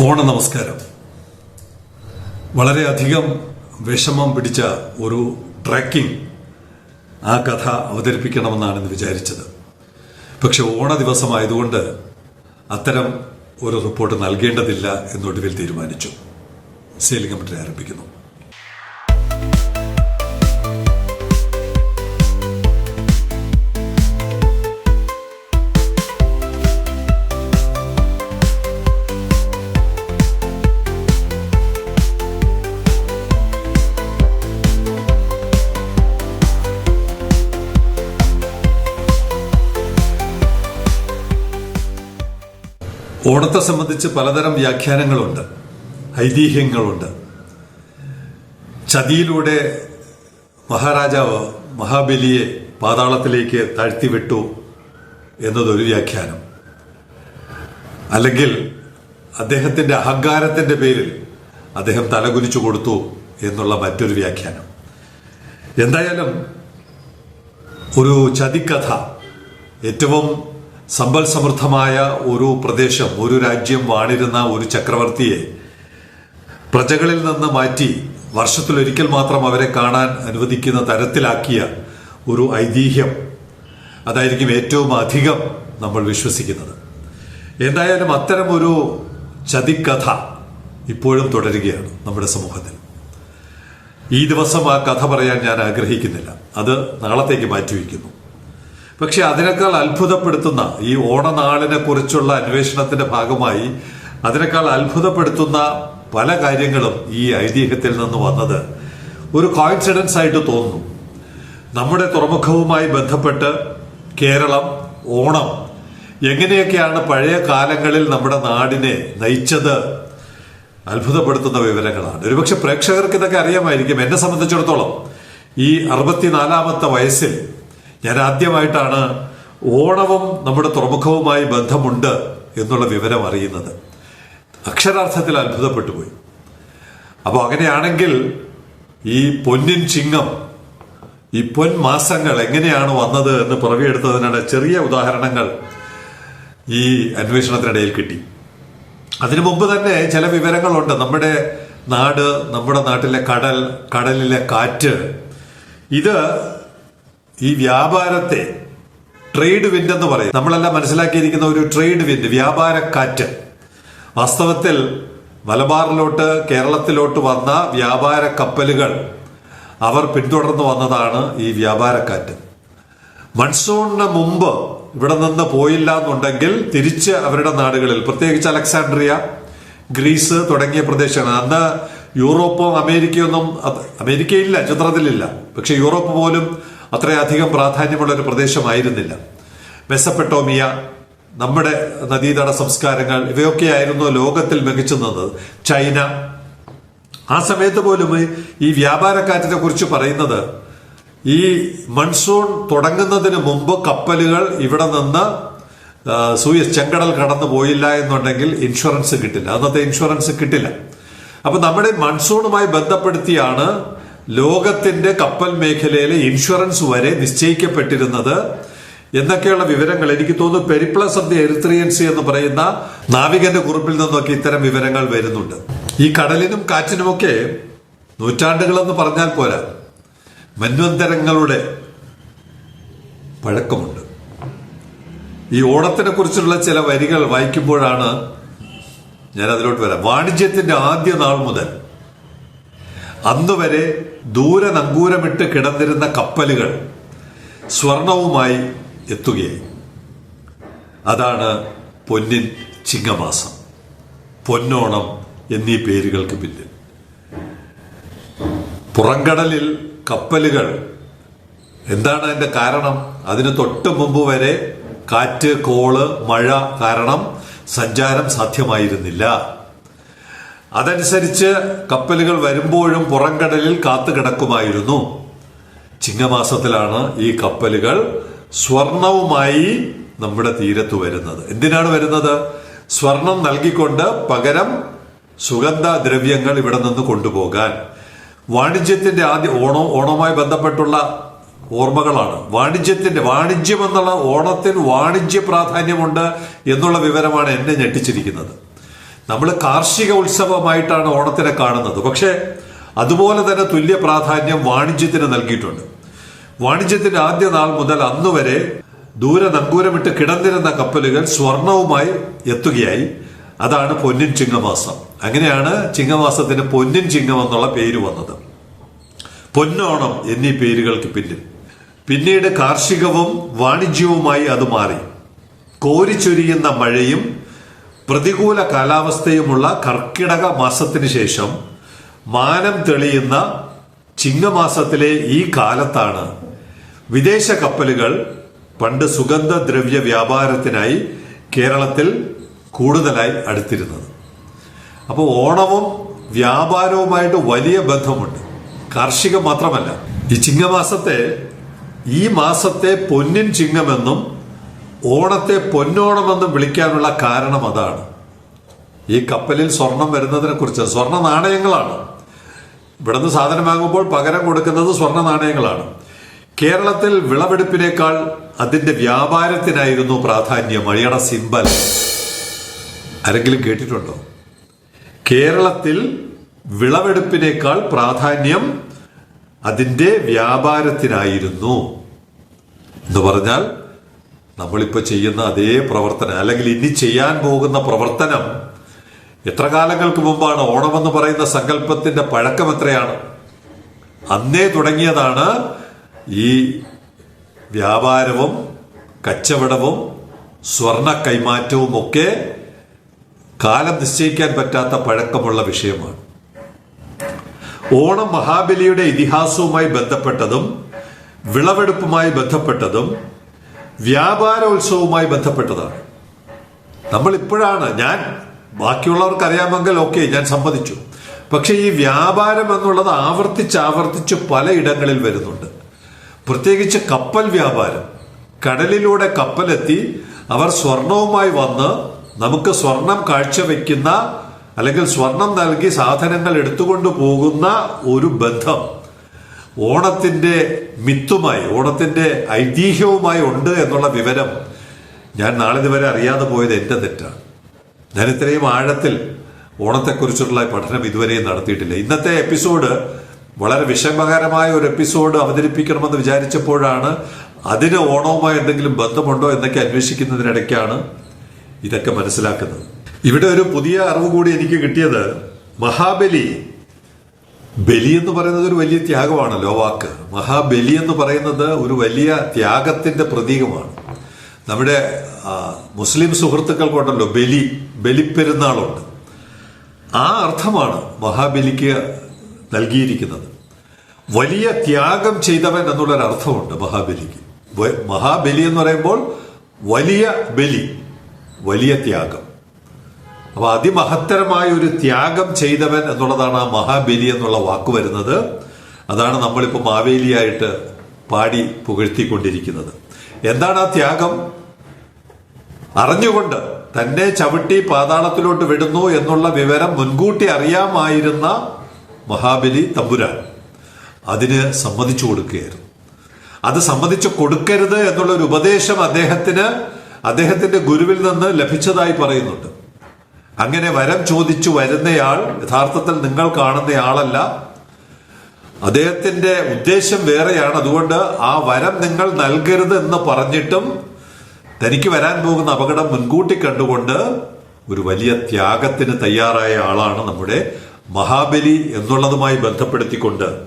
ഓണ നമസ്കാരം വളരെയധികം വിഷമം പിടിച്ച ഒരു ട്രക്കിംഗ് ആ കഥ അവതരിപ്പിക്കണമെന്നാണ് ഇന്ന് വിചാരിച്ചത്. പക്ഷെ ഓണ ദിവസമായതുകൊണ്ട് അത്തരം ഒരു റിപ്പോർട്ട് നൽകേണ്ടതില്ല എന്നൊടുവിൽ തീരുമാനിച്ചു. കമ്മിറ്റി ആരംഭിക്കുന്നു. ഓണത്തെ സംബന്ധിച്ച് പലതരം വ്യാഖ്യാനങ്ങളുണ്ട്. ഐതിഹ്യങ്ങളുണ്ട്. ചതിയിലൂടെ മഹാരാജാവ് മഹാബലിയെ പാതാളത്തിലേക്ക് താഴ്ത്തിവിട്ടു എന്നതൊരു വ്യാഖ്യാനം. അല്ലെങ്കിൽ അദ്ദേഹത്തിന്റെ അഹങ്കാരത്തിന്റെ പേരിൽ അദ്ദേഹം തലകുനിച്ചു കൊടുത്തു എന്നുള്ള മറ്റൊരു വ്യാഖ്യാനം. എന്തായാലും ഒരു ചതിക്കഥ ഏറ്റവും സമ്പൽ സമൃദ്ധമായ ഒരു പ്രദേശം ഒരു രാജ്യം വാണിരുന്ന ഒരു ചക്രവർത്തിയെ പ്രജകളിൽ നിന്ന് മാറ്റി വർഷത്തിലൊരിക്കൽ മാത്രം അവരെ കാണാൻ അനുവദിക്കുന്ന തരത്തിലാക്കിയ ഒരു ഐതിഹ്യം അതായിരിക്കും ഏറ്റവും അധികം നമ്മൾ വിശ്വസിക്കുന്നത്. എന്തായാലും അത്തരം ഒരു ചതിക്കഥ ഇപ്പോഴും തുടരുകയാണ് നമ്മുടെ സമൂഹത്തിൽ. ഈ ദിവസം ആ കഥ പറയാൻ ഞാൻ ആഗ്രഹിക്കുന്നില്ല. അത് നാളത്തേക്ക് മാറ്റിവെക്കുന്നു. പക്ഷെ അതിനേക്കാൾ അത്ഭുതപ്പെടുത്തുന്ന ഈ ഓണനാളിനെ കുറിച്ചുള്ള അന്വേഷണത്തിന്റെ ഭാഗമായി അതിനേക്കാൾ അത്ഭുതപ്പെടുത്തുന്ന പല കാര്യങ്ങളും ഈ ഐതിഹ്യത്തിൽ നിന്ന് വന്നത് ഒരു കോയിൻസിഡൻസ് ആയിട്ട് തോന്നുന്നു. നമ്മുടെ തുറമുഖവുമായി ബന്ധപ്പെട്ട് കേരളം ഓണം എങ്ങനെയൊക്കെയാണ് പഴയ കാലങ്ങളിൽ നമ്മുടെ നാടിനെ നയിച്ചത് അത്ഭുതപ്പെടുത്തുന്ന വിവരങ്ങളാണ്. ഒരുപക്ഷെ പ്രേക്ഷകർക്ക് ഇതൊക്കെ അറിയാമായിരിക്കും. എന്നെ സംബന്ധിച്ചിടത്തോളം ഈ അറുപത്തിനാലാമത്തെ വയസ്സിൽ ഞാൻ ആദ്യമായിട്ടാണ് ഓണവും നമ്മുടെ തുറമുഖവുമായി ബന്ധമുണ്ട് എന്നുള്ള വിവരം അറിയുന്നത്. അക്ഷരാർത്ഥത്തിൽ അത്ഭുതപ്പെട്ടു പോയി. അപ്പോൾ അങ്ങനെയാണെങ്കിൽ ഈ പൊന്നിൻ ചിങ്ങം ഈ പൊൻ മാസങ്ങൾ എങ്ങനെയാണ് വന്നത് എന്ന് പിറവിയെടുത്തതിനുള്ള ചെറിയ ഉദാഹരണങ്ങൾ ഈ അന്വേഷണത്തിനിടയിൽ കിട്ടി. അതിനു മുമ്പ് തന്നെ ചില വിവരങ്ങളുണ്ട്. നമ്മുടെ നാട് നമ്മുടെ നാട്ടിലെ കടൽ കടലിലെ കാറ്റ്. ഇത് ഈ വ്യാപാരത്തെ ട്രേഡ് വിൻഡ് എന്ന് പറയും. നമ്മളെല്ലാം മനസ്സിലാക്കിയിരിക്കുന്ന ഒരു ട്രേഡ് വിൻഡ് വ്യാപാര കാറ്റ്. വാസ്തവത്തിൽ മലബാറിലോട്ട് കേരളത്തിലോട്ട് വന്ന വ്യാപാര കപ്പലുകൾ അവർ പിന്തുടർന്നു വന്നതാണ് ഈ വ്യാപാരക്കാറ്റ് മൺസൂണിന് മുമ്പ് ഇവിടെ നിന്ന് പോയില്ല എന്നുണ്ടെങ്കിൽ തിരിച്ച് അവരുടെ നാടുകളിൽ പ്രത്യേകിച്ച് അലക്സാണ്ട്രിയ ഗ്രീസ് തുടങ്ങിയ പ്രദേശങ്ങൾ. അന്ന് യൂറോപ്പും അമേരിക്കയൊന്നും അമേരിക്കയില്ല ചിത്രത്തിലില്ല. പക്ഷെ യൂറോപ്പ് പോലും അത്രയധികം പ്രാധാന്യമുള്ള ഒരു പ്രദേശമായിരുന്നില്ല. മെസ്സപ്പെട്ടോമിയ നമ്മുടെ നദീതട സംസ്കാരങ്ങൾ ഇവയൊക്കെയായിരുന്നു ലോകത്തിൽ മികച്ചു നിന്നത് ചൈന. ആ സമയത്ത് പോലും ഈ വ്യാപാരക്കാറ്റിനെ കുറിച്ച് പറയുന്നത് ഈ മൺസൂൺ തുടങ്ങുന്നതിന് മുമ്പ് കപ്പലുകൾ ഇവിടെ നിന്ന് സൂയ സൂയസ് ചെങ്കടൽ കടന്നു പോയില്ല എന്നുണ്ടെങ്കിൽ ഇൻഷുറൻസ് കിട്ടില്ല. അന്നത്തെ ഇൻഷുറൻസ് കിട്ടില്ല. അപ്പൊ നമ്മുടെ മൺസൂണുമായി ബന്ധപ്പെടുത്തിയാണ് ലോകത്തിന്റെ കപ്പൽ മേഖലയിലെ ഇൻഷുറൻസ് വരെ നിശ്ചയിക്കപ്പെട്ടിരുന്നത് എന്നൊക്കെയുള്ള വിവരങ്ങൾ എനിക്ക് തോന്നുന്നു പെരിപ്ലസ് ഓഫ് ദി എരിത്രിയൻസി എന്ന് പറയുന്ന നാവികന്റെ കുറിപ്പിൽ നിന്നൊക്കെ ഇത്തരം വിവരങ്ങൾ വരുന്നുണ്ട്. ഈ കടലിനും കാറ്റിനുമൊക്കെ നൂറ്റാണ്ടുകളെന്ന് പറഞ്ഞാൽ പോരാ മന്വന്തരങ്ങളുടെ പഴക്കമുണ്ട്. ഈ ഓണത്തിനെ കുറിച്ചുള്ള ചില വരികൾ വായിക്കുമ്പോഴാണ് ഞാൻ അതിലോട്ട് വരാം. വാണിജ്യത്തിന്റെ ആദ്യ നാൾ മുതൽ അന്ന് വരെ ദൂരെ നങ്കൂരമിട്ട് കിടന്നിരുന്ന കപ്പലുകൾ സ്വർണവുമായി എത്തുകയായി. അതാണ് പൊന്നിൻ ചിങ്ങമാസം. പൊന്നോണം എന്നീ പേരുകൾക്ക് പിന്നിൽ. പുറംകടലിൽ കപ്പലുകൾ. എന്താണ് അതിന്റെ കാരണം? അതിന് തൊട്ട് മുമ്പ് വരെ കാറ്റ് കോൾ മഴ കാരണം സഞ്ചാരം സാധ്യമായിരുന്നില്ല. അതനുസരിച്ച് കപ്പലുകൾ വരുമ്പോഴും പുറംകടലിൽ കാത്തു കിടക്കുമായിരുന്നു ചിങ്ങമാസത്തിലാണ് ഈ കപ്പലുകൾ സ്വർണവുമായി നമ്മുടെ തീരത്ത് വരുന്നത്. എന്തിനാണ് വരുന്നത്? സ്വർണം നൽകിക്കൊണ്ട് പകരം സുഗന്ധ ദ്രവ്യങ്ങൾ ഇവിടെ നിന്ന് കൊണ്ടുപോകാൻ. വാണിജ്യത്തിന്റെ ആദ്യ ഓണം ഓണവുമായി ബന്ധപ്പെട്ടുള്ള ഓർമ്മകളാണ്. വാണിജ്യത്തിന്റെ വാണിജ്യം എന്നുള്ള ഓണത്തിന് വാണിജ്യ പ്രാധാന്യമുണ്ട് എന്നുള്ള വിവരമാണ് എന്നെ ഞെട്ടിച്ചിരിക്കുന്നത്. നമ്മൾ കാർഷിക ഉത്സവമായിട്ടാണ് ഓണത്തിനെ കാണുന്നത്. പക്ഷേ അതുപോലെ തന്നെ തുല്യ പ്രാധാന്യം വാണിജ്യത്തിന് നൽകിയിട്ടുണ്ട്. വാണിജ്യത്തിന്റെ ആദ്യ നാൾ മുതൽ അന്ന് വരെ ദൂരെ നങ്കൂരമിട്ട് കിടന്നിരുന്ന കപ്പലുകൾ സ്വർണവുമായി എത്തുകയായി. അതാണ് പൊന്നിൻ ചിങ്ങമാസം. അങ്ങനെയാണ് ചിങ്ങമാസത്തിന് പൊന്നിൻ ചിങ്ങം എന്നുള്ള പേര് വന്നത്. പൊന്നോണം എന്നീ പേരുകൾക്ക് പിന്നിൽ. പിന്നീട് കാർഷികവും വാണിജ്യവുമായി അത് മാറി. കോരിച്ചൊരിയുന്ന മഴയും പ്രതികൂല കാലാവസ്ഥയുമുള്ള കർക്കിടക മാസത്തിന് ശേഷം മാനം തെളിയുന്ന ചിങ്ങമാസത്തിലെ ഈ കാലത്താണ് വിദേശ കപ്പലുകൾ പണ്ട് സുഗന്ധദ്രവ്യ വ്യാപാരത്തിനായി കേരളത്തിൽ കൂടുതലായി അടുത്തിരുന്നത്. അപ്പോൾ ഓണവും വ്യാപാരവുമായിട്ട് വലിയ ബന്ധമുണ്ട്. കാർഷികം മാത്രമല്ല ഈ ചിങ്ങമാസത്തെ ഈ മാസത്തെ പൊന്നിൻ ചിങ്ങമെന്നും ഓണത്തെ പൊന്നോണമെന്നും വിളിക്കാനുള്ള കാരണം അതാണ്. ഈ കപ്പലിൽ സ്വർണം വരുന്നതിനെ കുറിച്ച് സ്വർണ നാണയങ്ങളാണ്. ഇവിടുന്ന് സാധനം വാങ്ങുമ്പോൾ പകരം കൊടുക്കുന്നത് സ്വർണ നാണയങ്ങളാണ്. കേരളത്തിൽ വിളവെടുപ്പിനേക്കാൾ അതിന്റെ വ്യാപാരത്തിനായിരുന്നു പ്രാധാന്യം. അഴിയണ സിമ്പൽ. ആരെങ്കിലും കേട്ടിട്ടുണ്ടോ? കേരളത്തിൽ വിളവെടുപ്പിനേക്കാൾ പ്രാധാന്യം അതിന്റെ വ്യാപാരത്തിനായിരുന്നു. എന്ന് പറഞ്ഞാൽ നമ്മളിപ്പോൾ ചെയ്യുന്ന അതേ പ്രവർത്തനം അല്ലെങ്കിൽ ഇനി ചെയ്യാൻ പോകുന്ന പ്രവർത്തനം എത്ര കാലങ്ങൾക്ക് മുമ്പാണ്? ഓണമെന്ന് പറയുന്ന സങ്കല്പത്തിന്റെ പഴക്കം എത്രയാണ്? അന്നേ തുടങ്ങിയതാണ് ഈ വ്യാപാരവും കച്ചവടവും സ്വർണ കൈമാറ്റവും ഒക്കെ കാലം നിശ്ചയിക്കാൻ പറ്റാത്ത പഴക്കമുള്ള വിഷയമാണ്. ഓണം മഹാബലിയുടെ ഇതിഹാസവുമായി ബന്ധപ്പെട്ടതും വിളവെടുപ്പുമായി ബന്ധപ്പെട്ടതും വ്യാപാരോത്സവവുമായി ബന്ധപ്പെട്ടതാണ് നമ്മൾ ഇപ്പോഴാണ് ഞാൻ ബാക്കിയുള്ളവർക്ക് അറിയാമെങ്കിൽ ഓക്കെ ഞാൻ സമ്മതിച്ചു പക്ഷെ ഈ വ്യാപാരം എന്നുള്ളത് ആവർത്തിച്ച് ആവർത്തിച്ച് പലയിടങ്ങളിൽ വരുന്നുണ്ട്. പ്രത്യേകിച്ച് കപ്പൽ വ്യാപാരം. കടലിലൂടെ കപ്പലെത്തി അവർ സ്വർണവുമായി വന്ന് നമുക്ക് സ്വർണം കാഴ്ചവെക്കുന്ന അല്ലെങ്കിൽ സ്വർണം നൽകി സാധനങ്ങൾ എടുത്തുകൊണ്ട് പോകുന്ന ഒരു ബന്ധം. ഓണത്തിന്റെ മിത്തുമായി ഓണത്തിന്റെ ഐതിഹ്യവുമായി ഉണ്ട് എന്നുള്ള വിവരം ഞാൻ നാളെ നാളിതുവരെ അറിയാതെ പോയത് എന്റെ തെറ്റാണ്. ഞാൻ ഇത്രയും ആഴത്തിൽ ഓണത്തെക്കുറിച്ചുള്ള പഠനം ഇതുവരെയും നടത്തിയിട്ടില്ല. ഇന്നത്തെ എപ്പിസോഡ് വളരെ വിഷമകരമായ ഒരു എപ്പിസോഡ് അവതരിപ്പിക്കണമെന്ന് വിചാരിച്ചപ്പോഴാണ് അതിന് ഓണവുമായി എന്തെങ്കിലും ബന്ധമുണ്ടോ എന്നൊക്കെ അന്വേഷിക്കുന്നതിനിടയ്ക്കാണ് ഇതൊക്കെ മനസ്സിലാക്കുന്നത്. ഇവിടെ ഒരു പുതിയ അറിവ് കൂടി എനിക്ക് കിട്ടിയത് മഹാബലി ബലി എന്ന് പറയുന്നത് ഒരു വലിയ ത്യാഗമാണല്ലോ വാക്ക്. മഹാബലി എന്ന് പറയുന്നത് ഒരു വലിയ ത്യാഗത്തിന്റെ പ്രതീകമാണ്. നമ്മുടെ മുസ്ലിം സുഹൃത്തുക്കൾക്കുണ്ടല്ലോ ബലി ബലിപ്പെരുന്നാളുണ്ട്. ആ അർത്ഥമാണ് മഹാബലിക്ക് നൽകിയിരിക്കുന്നത്. വലിയ ത്യാഗം ചെയ്തവൻ എന്നുള്ളൊരു അർത്ഥമുണ്ട് മഹാബലിക്ക്. മഹാബലി എന്ന് പറയുമ്പോൾ വലിയ ബലി വലിയ ത്യാഗം. അപ്പൊ അതിമഹത്തരമായ ഒരു ത്യാഗം ചെയ്തവൻ എന്നുള്ളതാണ് ആ മഹാബലി എന്നുള്ള വാക്ക് വരുന്നത്. അതാണ് നമ്മളിപ്പോൾ മാവേലിയായിട്ട് പാടി പുകഴ്ത്തിക്കൊണ്ടിരിക്കുന്നത്. എന്താണ് ആ ത്യാഗം? അറിഞ്ഞുകൊണ്ട് തന്നെ ചവിട്ടി പാതാളത്തിലോട്ട് വിടുന്നു എന്നുള്ള വിവരം മുൻകൂട്ടി അറിയാമായിരുന്ന മഹാബലി തമ്പുരാൻ അതിന് സമ്മതിച്ചു കൊടുക്കുകയായിരുന്നു. അത് സമ്മതിച്ചു കൊടുക്കരുത് എന്നുള്ളൊരു ഉപദേശം അദ്ദേഹത്തിന് അദ്ദേഹത്തിന്റെ ഗുരുവിൽ നിന്ന് ലഭിച്ചതായി പറയുന്നുണ്ട്. അങ്ങനെ വരം ചോദിച്ചു വരുന്നയാൾ യഥാർത്ഥത്തിൽ നിങ്ങൾ കാണുന്നയാളല്ല. അദ്ദേഹത്തിന്റെ ഉദ്ദേശം വേറെയാണ്. അതുകൊണ്ട് ആ വരം നിങ്ങൾ നൽകരുത് എന്ന് പറഞ്ഞിട്ടും തനിക്ക് വരാൻ പോകുന്ന അപകടം മുൻകൂട്ടി കണ്ടുകൊണ്ട് ഒരു വലിയ ത്യാഗത്തിന് തയ്യാറായ ആളാണ് നമ്മുടെ മഹാബലി എന്നുള്ളതുമായി ബന്ധപ്പെടുത്തിക്കൊണ്ട്.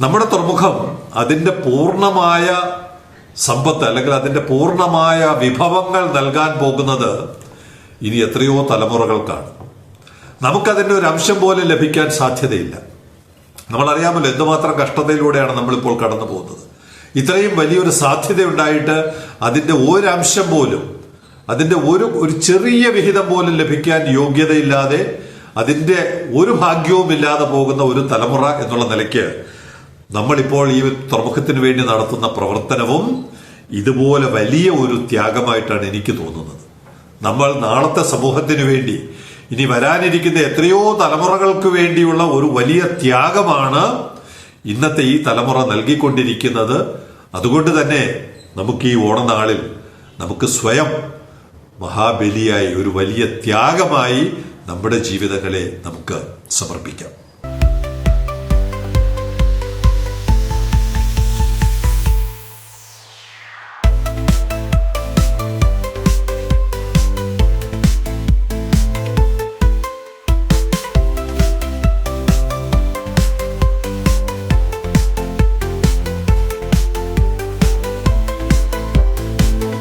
നമ്മുടെ തുറമുഖം അതിന്റെ പൂർണമായ സമ്പത്ത് അല്ലെങ്കിൽ അതിന്റെ പൂർണമായ വിഭവങ്ങൾ നൽകാൻ പോകുന്നത് ഇനി എത്രയോ തലമുറകൾക്കാണ് നമുക്കതിന്റെ ഒരു അംശം പോലും ലഭിക്കാൻ സാധ്യതയില്ല. നമ്മളറിയാമല്ലോ എന്തുമാത്രം കഷ്ടതയിലൂടെയാണ് നമ്മളിപ്പോൾ കടന്നു പോകുന്നത്. ഇത്രയും വലിയൊരു സാധ്യത ഉണ്ടായിട്ട് അതിന്റെ ഒരംശം പോലും അതിന്റെ ഒരു ഒരു ചെറിയ വിഹിതം പോലും ലഭിക്കാൻ യോഗ്യതയില്ലാതെ അതിന്റെ ഒരു ഭാഗ്യവും ഇല്ലാതെ പോകുന്ന ഒരു തലമുറ എന്നുള്ള നിലയ്ക്ക് നമ്മളിപ്പോൾ ഈ തുറമുഖത്തിന് വേണ്ടി നടത്തുന്ന പ്രവർത്തനവും ഇതുപോലെ വലിയ ഒരു ത്യാഗമായിട്ടാണ് എനിക്ക് തോന്നുന്നത്. നമ്മൾ നാളത്തെ സമൂഹത്തിന് വേണ്ടി ഇനി വരാനിരിക്കുന്ന എത്രയോ തലമുറകൾക്ക് വേണ്ടിയുള്ള ഒരു വലിയ ത്യാഗമാണ് ഇന്നത്തെ ഈ തലമുറ നൽകിക്കൊണ്ടിരിക്കുന്നത്. അതുകൊണ്ട് തന്നെ നമുക്ക് ഈ ഓണനാളിൽ നമുക്ക് സ്വയം മഹാബലിയായി ഒരു വലിയ ത്യാഗമായി നമ്മുടെ ജീവിതങ്ങളെ നമുക്ക് സമർപ്പിക്കാം.